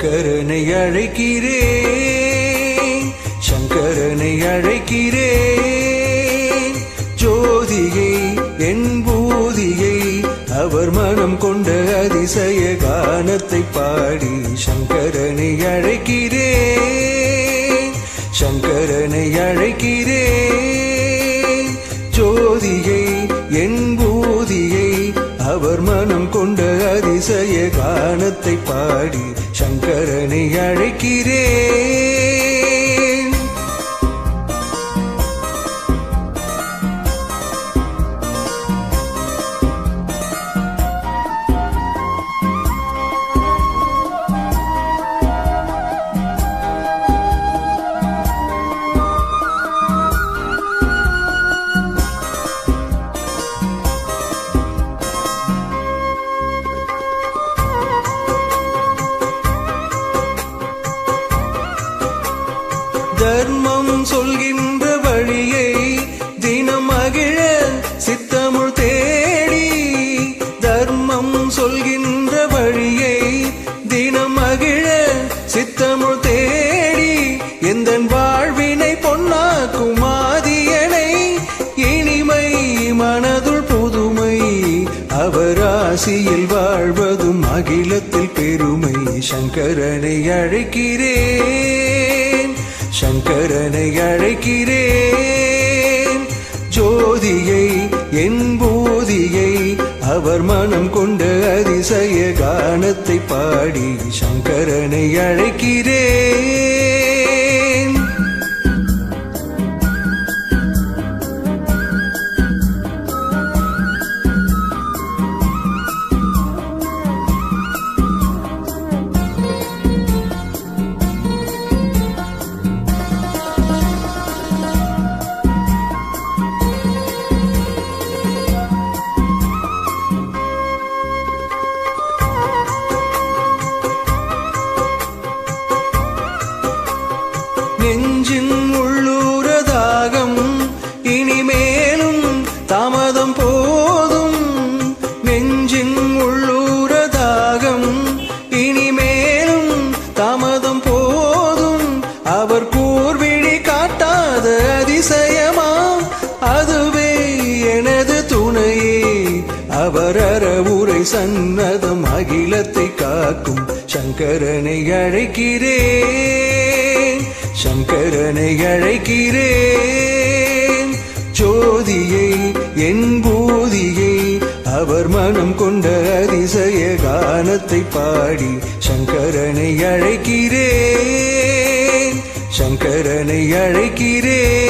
சங்கரனை அழைக்கிறே சங்கரனை அழைக்கிறே ஜோதியை என் பூதியை அவர் மனம் கொண்ட அதிசய கானத்தை பாடி சங்கரனை அழைக்கிறே சங்கரனை அழைக்கிறே ஜோதியை என் அவர் மனம் கொண்ட அதிசய கானத்தை பாடி சங்கரனை அழைக்கிறேன். தர்மம் சொல்கின்ற வழியை தினம் அகிழ சித்தமுள் தேடி தர்மம் சொல்கின்ற வழியை தினம் அகிழ சித்தமுள் தேடி எந்த வாழ்வினை பொன்னாக்கும் ஆதியனை இனிமை மனதுள் புதுமை அவராசியில் வாழ்வதும் அகிலத்தில் பெருமை. சங்கரனை அழைக்கிறேன். சங்கரனை அழைக்கிறேன். ஜோதியை என் போதியை அவர் மனம் கொண்ட அதிசய கானத்தை பாடி சங்கரனை அழைக்கிறேன். நெஞ்சின் உள்ளூரதாகம். இனிமேலும் தாமதம் போதும். நெஞ்சின் உள்ளூரதாகம். இனிமேலும் தாமதம் போதும். அவர் கூர்விழி காட்டாத அதிசயமா? அதுவே எனது துணையே. அவர் அறவுரை சன்னதம் அகிலத்தை காக்கும். சங்கரனை அழைக்கிறேன். சங்கரனை அழைக்கிறேன் ஜோதியை என் பூதியை அவர் மனம் கொண்ட அதிசய கானத்தை பாடி சங்கரனை அழைக்கிறேன். சங்கரனை அழைக்கிறேன்.